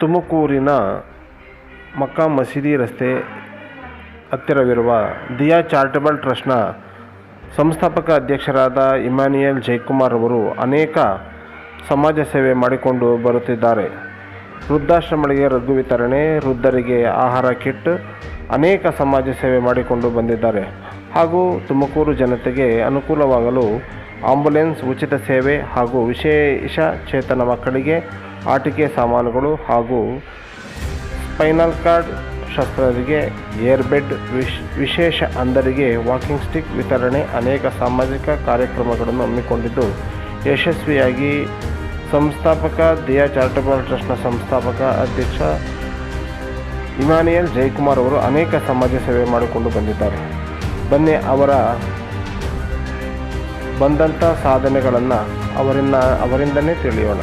ತುಮಕೂರಿನ ಮಕ್ಕಾ ಮಸೀದಿ ರಸ್ತೆ ಹತ್ತಿರವಿರುವ ದಿಯಾ ಚಾರಿಟಬಲ್ ಟ್ರಸ್ಟ್ನ ಸಂಸ್ಥಾಪಕ ಅಧ್ಯಕ್ಷರಾದ ಇಮಾನಿಯಲ್ ಜಯಕುಮಾರ್ ಅವರು ಅನೇಕ ಸಮಾಜ ಸೇವೆ ಮಾಡಿಕೊಂಡು ಬರುತ್ತಿದ್ದಾರೆ. ವೃದ್ಧಾಶ್ರಮಗಳಿಗೆ ರಘು ವಿತರಣೆ, ವೃದ್ಧರಿಗೆ ಆಹಾರ ಕಿಟ್, ಅನೇಕ ಸಮಾಜ ಸೇವೆ ಮಾಡಿಕೊಂಡು ಬಂದಿದ್ದಾರೆ. ಹಾಗೂ ತುಮಕೂರು ಜನತೆಗೆ ಅನುಕೂಲವಾಗಲು ಆಂಬುಲೆನ್ಸ್ ಉಚಿತ ಸೇವೆ ಹಾಗೂ ವಿಶೇಷ ಚೇತನ ಮಕ್ಕಳಿಗೆ ಆಟಿಕೆ ಸಾಮಾನುಗಳು ಹಾಗೂ ಸ್ಪೈನಲ್ ಕಾರ್ಡ್ ಶಸ್ತ್ರರಿಗೆ ಏರ್ಬೆಡ್ ವಿಶ್, ವಿಶೇಷ ಅಂದರಿಗೆ ವಾಕಿಂಗ್ ಸ್ಟಿಕ್ ವಿತರಣೆ ಅನೇಕ ಸಾಮಾಜಿಕ ಕಾರ್ಯಕ್ರಮಗಳನ್ನು ಹಮ್ಮಿಕೊಂಡಿದ್ದು, ಯಶಸ್ವಿಯಾಗಿ ಸಂಸ್ಥಾಪಕ ದಿಯಾ ಚಾರಿಟಬಲ್ ಟ್ರಸ್ಟ್ನ ಸಂಸ್ಥಾಪಕ ಅಧ್ಯಕ್ಷ ಇಮಾನಿಯಲ್ ಜಯಕುಮಾರ್ ಅವರು ಅನೇಕ ಸಮಾಜ ಸೇವೆ ಮಾಡಿಕೊಂಡು ಬಂದಿದ್ದಾರೆ. ಬನ್ನಿ ಅವರ ಬಂದಂಥ ಸಾಧನೆಗಳನ್ನು ಅವರಿಂದ, ಅವರಿಂದನೇ ತಿಳಿಯೋಣ.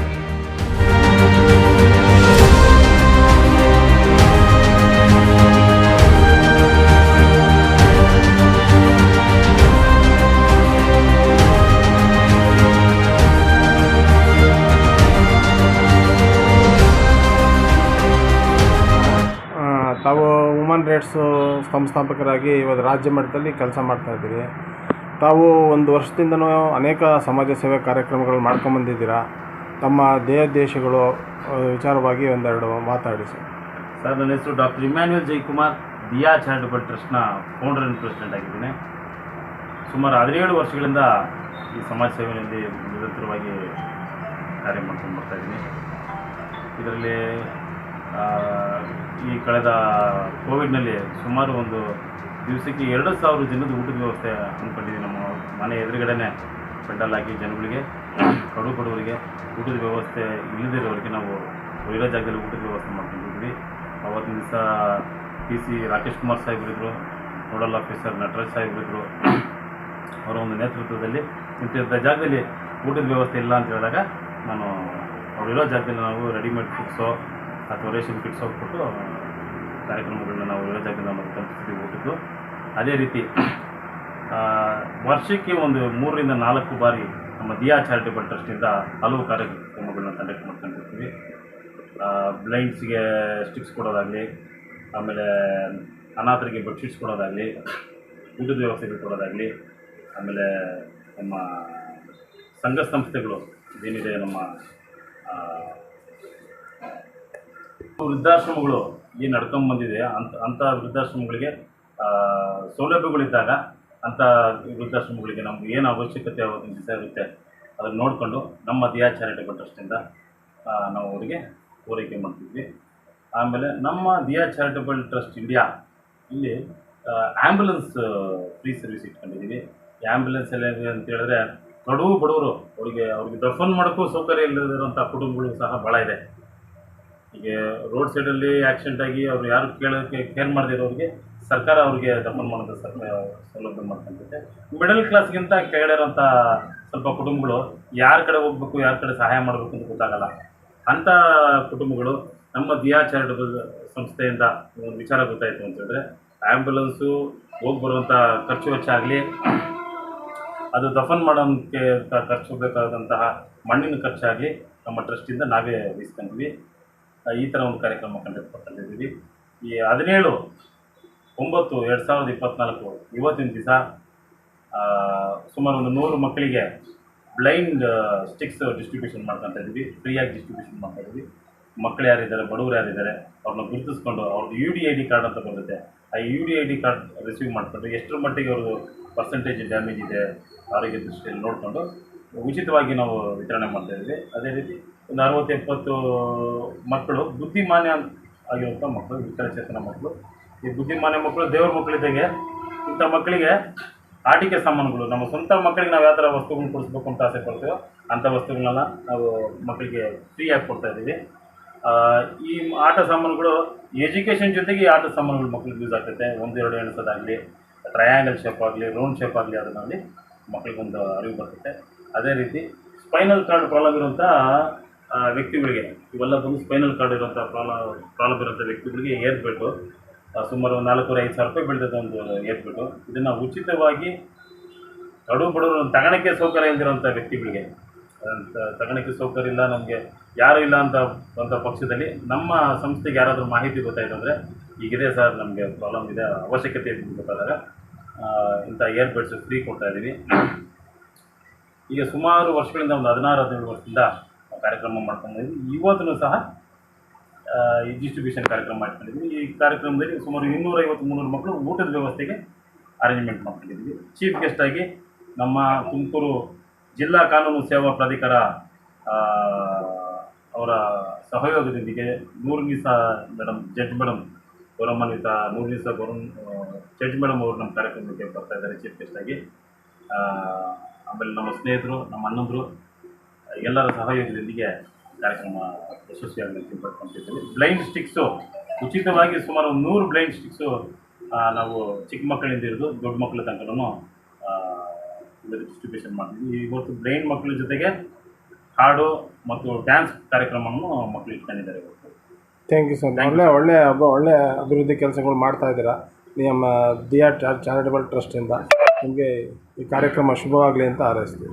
ಸಂಸ್ಥಾಪಕರಾಗಿ ಇವತ್ತು ರಾಜ್ಯ ಮಟ್ಟದಲ್ಲಿ ಕೆಲಸ ಮಾಡ್ತಾ ಇದ್ದೀರಿ. ತಾವು ಒಂದು ವರ್ಷದಿಂದನೂ ಅನೇಕ ಸಮಾಜ ಸೇವೆ ಕಾರ್ಯಕ್ರಮಗಳು ಮಾಡ್ಕೊಂಬಂದಿದ್ದೀರಾ ತಮ್ಮ ದೇಹ ದೇಶಗಳು ವಿಚಾರವಾಗಿ ಒಂದೆರಡು ಮಾತಾಡಿ ಸರ್. ಸರ್, ನನ್ನ ಹೆಸರು ಡಾಕ್ಟರ್ ಇಮ್ಯಾನ್ಯುಯಲ್ ಜಯಕುಮಾರ್ ದಿಯಾ ಚಾರಿಟಬಲ್ ಟ್ರಸ್ಟ್ನ ಫೌಂಡರ್ ಆ್ಯಂಡ್ ಪ್ರೆಸಿಡೆಂಟ್ ಆಗಿದ್ದೀನಿ. ಸುಮಾರು ಹದಿನೇಳು ವರ್ಷಗಳಿಂದ ಈ ಸಮಾಜ ಸೇವೆಯಲ್ಲಿ ನಿರಂತರವಾಗಿ ಕಾರ್ಯ ಮಾಡ್ಕೊಂಡು ಬರ್ತಾ ಇದ್ದೀನಿ. ಇದರಲ್ಲಿ ಈ ಕಳೆದ ಕೋವಿಡ್ನಲ್ಲಿ ಸುಮಾರು ಒಂದು ದಿವಸಕ್ಕೆ ಎರಡು ಸಾವಿರ ಜನದ ಊಟದ ವ್ಯವಸ್ಥೆ ಅಂದ್ಕೊಂಡಿದ್ದೀವಿ ನಮ್ಮ ಮನೆ ಎದುರುಗಡೆನೆ ಪೆಂಡಲ್ ಹಾಕಿ ಜನಗಳಿಗೆ, ಕಡು ಕೊಡೋರಿಗೆ ಊಟದ ವ್ಯವಸ್ಥೆ ಇಲ್ಲದಿರೋರಿಗೆ ನಾವು ಇರೋ ಜಾಗದಲ್ಲಿ ಊಟದ ವ್ಯವಸ್ಥೆ ಮಾಡ್ಕೊಂಡಿದ್ವಿ ಅವತ್ತಿನ ದಿವಸ ಪಿ ಸಿ ರಾಕೇಶ್ ಕುಮಾರ್ ಸಾಹೇಬರಿದ್ದರು ನೋಡಲ್ ಆಫೀಸರ್ ನಟರಾಜ್ ಸಾಹೇಬರಿದ್ದರು ಅವರ ಒಂದು ನೇತೃತ್ವದಲ್ಲಿ ಇಂಥ ಜಾಗದಲ್ಲಿ ಊಟದ ವ್ಯವಸ್ಥೆ ಇಲ್ಲ ಅಂತ ಹೇಳಿದಾಗ ನಾನು ಅವರಿರೋ ಜಾಗದಲ್ಲಿ ನಾವು ರೆಡಿಮೇಡ್ ಫುಡ್ಸೋ ಅಥವಾ ರೇಷನ್ ಕಿಟ್ಸ್ ಹೋಗ್ಬಿಟ್ಟು ಕಾರ್ಯಕ್ರಮಗಳನ್ನ ನಾವು ಇರೋ ಮತ್ತು ನಾವು ಕಲ್ಪಿಸ್ತೀವಿ ಅದೇ ರೀತಿ ವರ್ಷಕ್ಕೆ ಒಂದು ಮೂರರಿಂದ ನಾಲ್ಕು ಬಾರಿ ನಮ್ಮ ದಿಯಾ ಚಾರಿಟೇಬಲ್ ಟ್ರಸ್ಟಿಂದ ಹಲವು ಕಾರ್ಯಕ್ರಮಗಳನ್ನ ಕಂಡಕ್ಟ್ ಮಾಡ್ಕೊಂಡಿರ್ತೀವಿ. ಬ್ಲೈಂಡ್ಸ್ಗೆ ಸ್ಟಿಕ್ಸ್ ಕೊಡೋದಾಗಲಿ, ಆಮೇಲೆ ಅನಾಥರಿಗೆ ಬೆಡ್ಶೀಟ್ಸ್ ಕೊಡೋದಾಗಲಿ, ಊಟದ ವ್ಯವಸ್ಥೆಗಳು ಕೊಡೋದಾಗಲಿ, ಆಮೇಲೆ ನಮ್ಮ ಸಂಘ ಸಂಸ್ಥೆಗಳು, ಏನಿದೆ ನಮ್ಮ ವೃದ್ಧಾಶ್ರಮಗಳು ಏನು ನಡ್ಕೊಂಡ್ ಬಂದಿದೆ ಅಂತ ಅಂಥ ವೃದ್ಧಾಶ್ರಮಗಳಿಗೆ ಸೌಲಭ್ಯಗಳಿದ್ದಾಗ ಅಂಥ ವೃದ್ಧಾಶ್ರಮಗಳಿಗೆ ನಮ್ಗೆ ಏನು ಅವಶ್ಯಕತೆ ಸೇರುತ್ತೆ ಇರುತ್ತೆ ಅದನ್ನು ನೋಡಿಕೊಂಡು ನಮ್ಮ ದಿಯಾ ಚಾರಿಟಬಲ್ ಟ್ರಸ್ಟಿಂದ ನಾವು ಅವರಿಗೆ ಪೂರೈಕೆ ಮಾಡ್ತಿದ್ವಿ. ಆಮೇಲೆ ನಮ್ಮ ದಿಯಾ ಚಾರಿಟಬಲ್ ಟ್ರಸ್ಟ್ ಇಂಡಿಯಾ ಇಲ್ಲಿ ಆ್ಯಂಬುಲೆನ್ಸ್ ಫ್ರೀ ಸರ್ವಿಸ್ ಇಟ್ಕೊಂಡಿದ್ದೀವಿ ಆ್ಯಂಬುಲೆನ್ಸ್ ಎಲ್ಲ ಅಂತ ಹೇಳಿದ್ರೆ ಕಡು ಬಡವರು ಅವರಿಗೆ ಅವ್ರಿಗೆ ದಫನ್ ಮಾಡೋಕ್ಕೂ ಸೌಕರ್ಯ ಇಲ್ಲದಿರುವಂಥ ಕುಟುಂಬಗಳು ಸಹ ಭಾಳ ಇದೆ. ಈಗ ರೋಡ್ ಸೈಡಲ್ಲಿ ಆಕ್ಸಿಡೆಂಟ್ ಆಗಿ ಅವ್ರು ಯಾರು ಕೇಳೋಕ್ಕೆ ಕೇರ್ ಮಾಡದಿರೋರಿಗೆ ಸರ್ಕಾರ ಅವ್ರಿಗೆ ದಫನ್ ಮಾಡೋದು ಸರ್ ಸೌಲಭ್ಯ ಮಾಡ್ಕೊಂತೈತೆ ಮಿಡಲ್ ಕ್ಲಾಸ್ಗಿಂತ ಕೆಳಗಿರೋಂಥ ಸ್ವಲ್ಪ ಕುಟುಂಬಗಳು ಯಾರ ಕಡೆ ಹೋಗ್ಬೇಕು, ಯಾರ ಕಡೆ ಸಹಾಯ ಮಾಡಬೇಕು ಅಂತ ಗೊತ್ತಾಗಲ್ಲ. ಅಂಥ ಕುಟುಂಬಗಳು ನಮ್ಮ ದಿಯಾ ಚಾರಿಟಬಲ್ ಸಂಸ್ಥೆಯಿಂದ ಒಂದು ವಿಚಾರ ಗೊತ್ತಾಯಿತು ಅಂತ ಹೇಳಿದ್ರೆ ಆ್ಯಂಬುಲೆನ್ಸು ಹೋಗಿ ಬರುವಂಥ ಖರ್ಚು ವೆಚ್ಚ ಆಗಲಿ ಅದು ದಫನ್ ಮಾಡೋಕ್ಕೆ ಖರ್ಚು ಬೇಕಾದಂತಹ ಮಣ್ಣಿನ ಖರ್ಚಾಗಲಿ ನಮ್ಮ ಟ್ರಸ್ಟಿಂದ ನಾವೇ ವಹಿಸ್ಕೊಂಡ್ವಿ ಈ ಥರ ಒಂದು ಕಾರ್ಯಕ್ರಮ ಕಂಡಕ್ಟ್ ಮಾಡ್ಕೊಂಡಿದ್ದೀವಿ ಈ ಹದಿನೇಳು, ಒಂಬತ್ತು, ಎರಡು ಸಾವಿರದ ಇಪ್ಪತ್ತ್ನಾಲ್ಕು ಇವತ್ತಿನ ದಿವಸ ಸುಮಾರು ಒಂದು ನೂರು ಮಕ್ಕಳಿಗೆ ಬ್ಲೈಂಡ್ ಸ್ಟಿಕ್ಸ್ ಡಿಸ್ಟ್ರಿಬ್ಯೂಷನ್ ಮಾಡ್ಕೊತಾ ಇದ್ದೀವಿ ಫ್ರೀಯಾಗಿ ಡಿಸ್ಟ್ರಿಬ್ಯೂಷನ್ ಮಾಡ್ತಾ ಇದ್ದೀವಿ ಮಕ್ಕಳು ಯಾರಿದ್ದಾರೆ ಬಡವರು ಯಾರಿದ್ದಾರೆ ಅವ್ರನ್ನ ಗುರುತಿಸ್ಕೊಂಡು ಅವ್ರದ್ದು U D I D card ಅಂತ ಬರುತ್ತೆ. ಆ U D I D card receive ಮಾಡಿಕೊಂಡು ಎಷ್ಟರ ಮಟ್ಟಿಗೆ ಅವ್ರದ್ದು ಪರ್ಸೆಂಟೇಜ್ ಡ್ಯಾಮೇಜ್ ಇದೆ ಆರೋಗ್ಯ ದೃಷ್ಟಿಯಲ್ಲಿ ನೋಡಿಕೊಂಡು ಉಚಿತವಾಗಿ ನಾವು ವಿತರಣೆ ಮಾಡ್ತಾ ಇದ್ದೀವಿ. ಅದೇ ರೀತಿ ಒಂದು ಅರವತ್ತು ಎಪ್ಪತ್ತು ಮಕ್ಕಳು, ಬುದ್ಧಿಮಾನ್ಯ ಆಗಿರುವಂಥ ಮಕ್ಕಳು, ವಿಕಲಚೇತನ ಮಕ್ಕಳು. ಈ ಬುದ್ಧಿಮಾನ್ಯ ಮಕ್ಕಳು ದೇವ್ರ ಮಕ್ಕಳಿದ್ದಾಗೆ, ಇಂಥ ಮಕ್ಕಳಿಗೆ ಆಟಿಕೆ ಸಾಮಾನುಗಳು, ನಮ್ಮ ಸ್ವಂತ ಮಕ್ಕಳಿಗೆ ನಾವು ಯಾವ ಥರ ವಸ್ತುಗಳನ್ನ ಕೊಡಿಸ್ಬೇಕು ಅಂತ ಆಸೆ ಪಡ್ತೀವೋ, ಅಂಥ ವಸ್ತುಗಳನ್ನ ನಾವು ಮಕ್ಕಳಿಗೆ ಫ್ರೀಯಾಗಿ ಕೊಡ್ತಾ ಇದ್ದೀವಿ. ಈ ಆಟ ಸಾಮಾನುಗಳು ಎಜುಕೇಷನ್ ಜೊತೆಗೆ ಈ ಆಟ ಸಾಮಾನುಗಳು ಮಕ್ಕಳಿಗೆ ಯೂಸ್ ಆಗ್ತೈತೆ. ಒಂದೆರಡು ಎಣಿಸೋದಾಗಲಿ ಟ್ರಯಾಂಗಲ್ ಶೇಪ್ ಆಗಲಿ ರೌಂಡ್ ಶೇಪ್ ಆಗಲಿ ಅದರಲ್ಲಿ ಮಕ್ಕಳಿಗೊಂದು ಅರಿವು ಬರ್ತೈತೆ. ಅದೇ ರೀತಿ ಸ್ಪೈನಲ್ ಕಾರ್ಡ್ ಪ್ರಾಬ್ಲಮ್ ಇರುವಂಥ ವ್ಯಕ್ತಿಗಳಿಗೆ ಇವೆಲ್ಲ ಬಂದು ಸ್ಪೈನಲ್ ಕಾರ್ಡ್ ಇರುವಂಥ ಪ್ರಾಬ್ಲಮ್ ಪ್ರಾಬ್ಲಮ್ ಇರುವಂಥ ವ್ಯಕ್ತಿಗಳಿಗೆ ಏರ್ಬಿಟ್ಟು ಸುಮಾರು ಒಂದು ನಾಲ್ಕೂವರೆ ಐದು ಸಾವಿರ ರೂಪಾಯಿ ಬೀಳ್ತದೆ ಒಂದು ಏರ್ಬಿಟ್ಟು, ಇದನ್ನು ಉಚಿತವಾಗಿ ಕಡು ಬಡವರು ತಗಣಕ್ಕೆ ಸೌಕರ್ಯ ಇಲ್ದಿರೋಂಥ ವ್ಯಕ್ತಿಗಳಿಗೆ, ಅಂತ ತಗೊಳಕ್ಕೆ ಸೌಕರ್ಯ ಇಲ್ಲ, ನಮಗೆ ಯಾರೂ ಇಲ್ಲ ಅಂತ ಅಂತ ಪಕ್ಷದಲ್ಲಿ ನಮ್ಮ ಸಂಸ್ಥೆಗೆ ಯಾರಾದರೂ ಮಾಹಿತಿ ಗೊತ್ತಾಯಿತು ಅಂದರೆ ಈಗಿದೆ ಸರ್, ನಮಗೆ ಪ್ರಾಬ್ಲಮ್ ಇದೆ, ಅವಶ್ಯಕತೆ ಇದೆ ಗೊತ್ತಾದಾಗ ಇಂಥ ಏರ್ಬಿಟ್ಸ್ ಫ್ರೀ ಕೊಡ್ತಾ ಇದ್ದೀವಿ. ಈಗ ಸುಮಾರು ವರ್ಷಗಳಿಂದ, ಒಂದು ಹದಿನಾರು, ಹದಿನೇಳು ವರ್ಷದಿಂದ ಕಾರ್ಯಕ್ರಮ ಮಾಡ್ಕೊಂಡಿದ್ವಿ ಇವತ್ತೂ ಸಹ ಈ ಡಿಸ್ಟ್ರಿಬ್ಯೂಷನ್ ಕಾರ್ಯಕ್ರಮ ಮಾಡ್ಕೊಂಡಿದ್ವಿ. ಈ ಕಾರ್ಯಕ್ರಮದಲ್ಲಿ ಸುಮಾರು ಇನ್ನೂರೈವತ್ತು ಮುನ್ನೂರು ಮಕ್ಕಳು ಊಟದ ವ್ಯವಸ್ಥೆಗೆ ಅರೇಂಜ್ಮೆಂಟ್ ಮಾಡ್ಕೊಂಡಿದ್ವಿ. ಚೀಫ್ ಗೆಸ್ಟ್ ಆಗಿ ನಮ್ಮ ತುಮಕೂರು ಜಿಲ್ಲಾ ಕಾನೂನು ಸೇವಾ ಪ್ರಾಧಿಕಾರ ಅವರ ಸಹಯೋಗದೊಂದಿಗೆ ದಿವಸ ಮೇಡಮ್ ಜಡ್ಜ್ ಮೇಡಮ್ ಗೌರವಾನ್ವಿತ ದಿವಸ ಗೌರವ ಜಡ್ಜ್ ಮೇಡಮ್ ಅವರು ನಮ್ಮ ಕಾರ್ಯಕ್ರಮಕ್ಕೆ ಬರ್ತಾ ಇದ್ದಾರೆ ಚೀಫ್ ಗೆಸ್ಟ್ ಆಗಿ. ಆ, ಆಮೇಲೆ ನಮ್ಮ ಸ್ನೇಹಿತರು ನಮ್ಮ ಅಣ್ಣಂದರು ಎಲ್ಲರ ಸಹಯೋಗದೊಂದಿಗೆ ಕಾರ್ಯಕ್ರಮ ಯಶಸ್ವಿಯಾಗಿ ಅಂತ ಪಡ್ಕೊತಿದ್ದೀವಿ ಬ್ಲೈಂಡ್ ಸ್ಟಿಕ್ಸು ಉಚಿತವಾಗಿ ಸುಮಾರು ಒಂದು ನೂರು ಬ್ಲೈಂಡ್ ಸ್ಟಿಕ್ಸು ನಾವು ಚಿಕ್ಕ ಮಕ್ಕಳಿಂದ ಹಿಡಿದು ದೊಡ್ಡ ಮಕ್ಕಳ ತನಕನೂ ಡಿಸ್ಟ್ರಿಬ್ಯೂಷನ್ ಮಾಡ್ತೀವಿ. ಇವತ್ತು ಬ್ಲೈಂಡ್ ಮಕ್ಕಳ ಜೊತೆಗೆ ಹಾಡು ಮತ್ತು ಡ್ಯಾನ್ಸ್ ಕಾರ್ಯಕ್ರಮವನ್ನು ಮಕ್ಕಳು ಇಟ್ಕೊಂಡಿದ್ದಾರೆ ಇವತ್ತು ಥ್ಯಾಂಕ್ ಯು ಸರ್ ಒಳ್ಳೆ ಒಳ್ಳೆ ಒಬ್ಬ ಒಳ್ಳೆ ಅಭಿವೃದ್ಧಿ ಕೆಲಸಗಳು ಮಾಡ್ತಾ ಇದ್ದೀರಾ? ನಿಮ್ಮ ದಿಯಾ ಚಾರಿಟಬಲ್ ಟ್ರಸ್ಟಿಂದ ನಿಮಗೆ ಈ ಕಾರ್ಯಕ್ರಮ ಶುಭವಾಗಲಿ ಅಂತ ಹಾರೈಸ್ತೀವಿ.